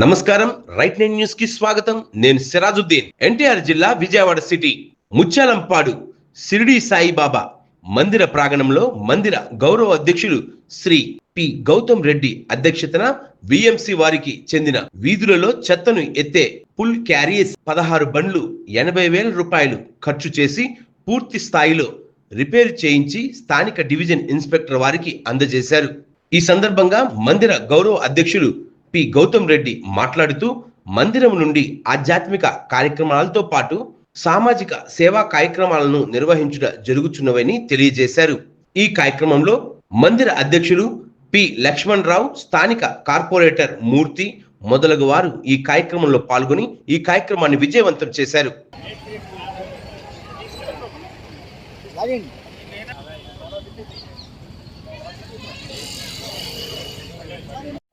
నమస్కారం. Right nine న్యూస్కి స్వాగతం. నేను సిరాజుద్దీన్. ఎన్టీఆర్ జిల్లా విజయవాడ సిటీ ముచ్చాలంపాడు సిరిడి సాయిబాబా మందిర ప్రాంగణంలో మందిర గౌరవ అధ్యక్షులు శ్రీ పి. గౌతమ్ రెడ్డి అధ్యక్షతన విఎంసి వారికి చెందిన వీధులలో చెత్తను ఎత్తే పుల్ క్యారియర్స్ పదహారు బండ్లు ఎనభై వేల రూపాయలు ఖర్చు చేసి పూర్తి స్థాయిలో రిపేర్ చేయించి స్థానిక డివిజన్ ఇన్స్పెక్టర్ వారికి అందజేశారు. ఈ సందర్భంగా మందిర గౌరవ అధ్యక్షులు పి. గౌతమ్ రెడ్డి మాట్లాడుతూ మందిరం నుండి ఆధ్యాత్మిక కార్యక్రమాలతో పాటు సామాజిక సేవా కార్యక్రమాలను నిర్వహించుట జరుగుతున్నవని తెలియజేశారు. ఈ కార్యక్రమంలో మందిర అధ్యక్షులు పి. లక్ష్మణ్ రావు స్థానిక కార్పొరేటర్ మూర్తి మొదలగు వారు ఈ కార్యక్రమంలో పాల్గొని ఈ కార్యక్రమాన్ని విజయవంతం చేశారు.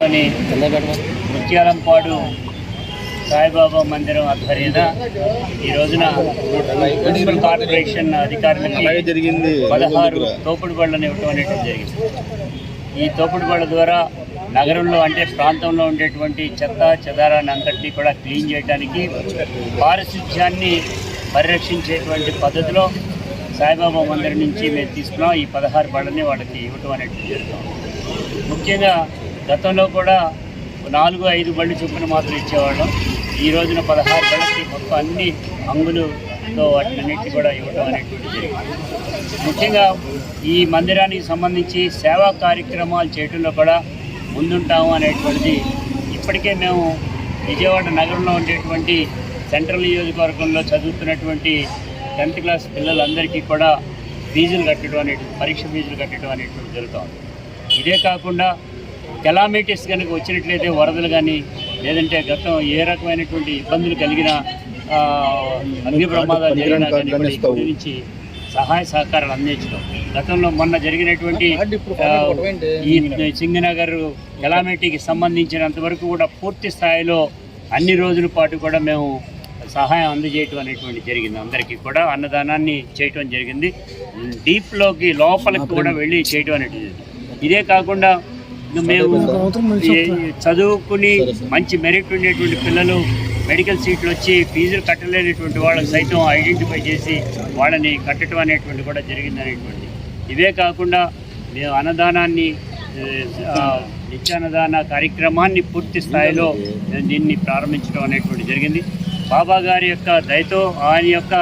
అని ముత్యాలంపాడు సాయిబాబా మందిరం ఆధ్వర్యాన ఈ రోజున మున్సిపల్ కార్పొరేషన్ అధికారులకి జరిగింది. పదహారు తోపుడు బళ్ళని ఇవ్వటం అనేటువంటి జరిగింది. ఈ తోపుడు బళ్ళ ద్వారా నగరంలో అంటే ప్రాంతంలో ఉండేటువంటి చెత్త చెదారాన్ని అంతటినీ కూడా క్లీన్ చేయడానికి పారిశుధ్యాన్ని పరిరక్షించేటువంటి పద్ధతిలో సాయిబాబా మందిరం నుంచి మేము తీసుకున్నాం. ఈ పదహారు బళ్ళని వాళ్ళకి ఇవ్వటం అనేటువంటి జరుగుతాం ముఖ్యంగా గతంలో కూడా నాలుగు ఐదు బళ్ళు చొప్పున మాత్రం ఇచ్చేవాళ్ళం. ఈ రోజున పదహారు బళ్ళకి మొత్తం అన్ని అంగులుతో వాటినన్నిటి కూడా ఇవ్వడం అనేటువంటి జరిగింది. ముఖ్యంగా ఈ మందిరానికి సంబంధించి సేవా కార్యక్రమాలు చేయడంలో కూడా ముందుంటాము అనేటువంటిది ఇప్పటికే మేము విజయవాడ నగరంలో ఉండేటువంటి సెంట్రల్ నియోజకవర్గంలో చదువుతున్నటువంటి టెన్త్ క్లాస్ పిల్లలందరికీ కూడా ఫీజులు కట్టడం అనేటువంటి పరీక్ష ఫీజులు కట్టడం అనేటువంటి జరుగుతుంది. ఇదే కాకుండా కెలామిటీస్ కనుక వచ్చినట్లయితే వరదలు కానీ లేదంటే గతం ఏ రకమైనటువంటి ఇబ్బందులు కలిగిన ఆ, అగ్ని ప్రమాదాలు జరిగినా నుంచి సహాయ సహకారాలు అందించడం. గతంలో మొన్న జరిగినటువంటి ఈ సింగనగర్ కెలామిటీకి సంబంధించినంత వరకు కూడా పూర్తి స్థాయిలో అన్ని రోజుల పాటు కూడా మేము సహాయం అందజేయటం అనేటువంటి జరిగింది. అందరికీ కూడా అన్నదానాన్ని చేయటం జరిగింది. డీప్లోకి లోపలికి కూడా వెళ్ళి చేయటం అనేటువంటి ఇదే కాకుండా మేము చదువుకుని మంచి మెరిట్ ఉండేటువంటి పిల్లలు మెడికల్ సీట్లు వచ్చి ఫీజులు కట్టలేనటువంటి వాళ్ళని సైతం ఐడెంటిఫై చేసి వాళ్ళని కట్టడం అనేటువంటి కూడా జరిగింది అనేటువంటి ఇవే కాకుండా మేము అన్నదానాన్ని నిత్యాన్నదాన కార్యక్రమాన్ని పూర్తి స్థాయిలో దీన్ని ప్రారంభించడం అనేటువంటి జరిగింది. బాబా గారి యొక్క దయతో ఆయన యొక్క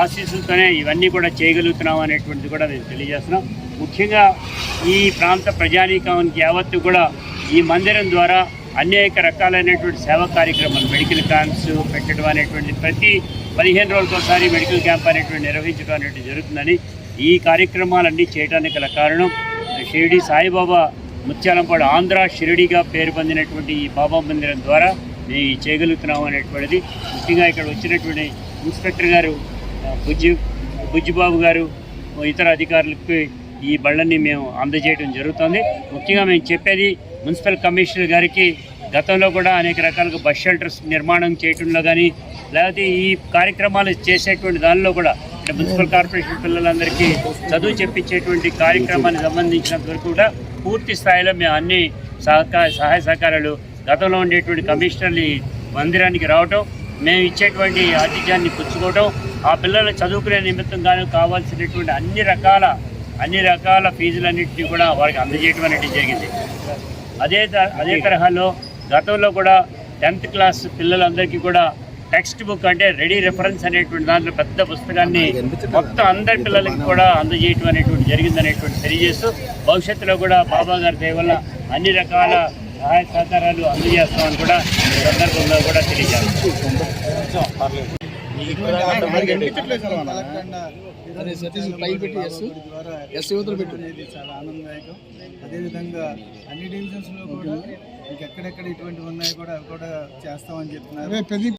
ఆశీస్సులతోనే ఇవన్నీ కూడా చేయగలుగుతున్నాం అనేటువంటిది కూడా మేము తెలియజేస్తున్నాం. ముఖ్యంగా ఈ ప్రాంత ప్రజానీకానికి యావత్తు కూడా ఈ మందిరం ద్వారా అనేక రకాలైనటువంటి సేవా కార్యక్రమాలు మెడికల్ క్యాంప్స్ పెట్టడం అనేటువంటి ప్రతి పదిహేను రోజులకోసారి మెడికల్ క్యాంప్ అనేటువంటి నిర్వహించడం అనేటువంటి జరుగుతుందని ఈ కార్యక్రమాలన్నీ చేయడానికి గల కారణం షిరిడి సాయిబాబా ముత్యాలంపాడు ఆంధ్ర షిరిడిగా పేరు పొందినటువంటి ఈ బాబా మందిరం ద్వారా మేము చేయగలుగుతున్నాం అనేటువంటిది. ముఖ్యంగా ఇక్కడ వచ్చినటువంటి ఇన్స్పెక్టర్ గారు బుజ్జి బుజ్జిబాబు గారు ఇతర అధికారులకు ఈ బళ్ళని మేము అందజేయడం జరుగుతుంది. ముఖ్యంగా మేము చెప్పేది మున్సిపల్ కమిషనర్ గారికి గతంలో కూడా అనేక రకాలుగా బస్ షెల్టర్స్ నిర్మాణం చేయటంలో కానీ లేకపోతే ఈ కార్యక్రమాలు చేసేటువంటి దానిలో కూడా అంటే మున్సిపల్ కార్పొరేషన్ పిల్లలందరికీ చదువు చెప్పించేటువంటి కార్యక్రమానికి సంబంధించినంత వరకు కూడా పూర్తి స్థాయిలో మేము అన్ని సహకార సహాయ సహకారాలు గతంలో ఉండేటువంటి కమిషనర్లు మందిరానికి రావటం మేము ఇచ్చేటువంటి ఆతిథ్యాన్ని పుచ్చుకోవటం ఆ పిల్లలు చదువుకునే నిమిత్తం గాను కావాల్సినటువంటి అన్ని రకాల అన్ని రకాల ఫీజులన్నింటినీ కూడా వారికి అందజేయడం అనేది జరిగింది. అదే అదే తరహాలో గతంలో కూడా టెన్త్ క్లాస్ పిల్లలందరికీ కూడా టెక్స్ట్ బుక్ అంటే రెడీ రెఫరెన్స్ అనేటువంటి దాంట్లో పెద్ద పుస్తకాన్ని మొత్తం అందరి పిల్లలకి కూడా అందజేయటం అనేటువంటి జరిగింది అనేటువంటి తెలియజేస్తూ భవిష్యత్తులో కూడా బాబా గారి దయ వల్ల అన్ని రకాల సహాయ సహకారాలు అందజేస్తామని కూడా ఈ సందర్భంగా కూడా తెలియజేస్తాం. అదేవిధంగా అన్ని డివిజన్స్లో కూడా ఇంకెక్కడెక్కడ ఇటువంటి ఉన్నాయి కూడా అవి కూడా చేస్తామని చెప్తున్నారు.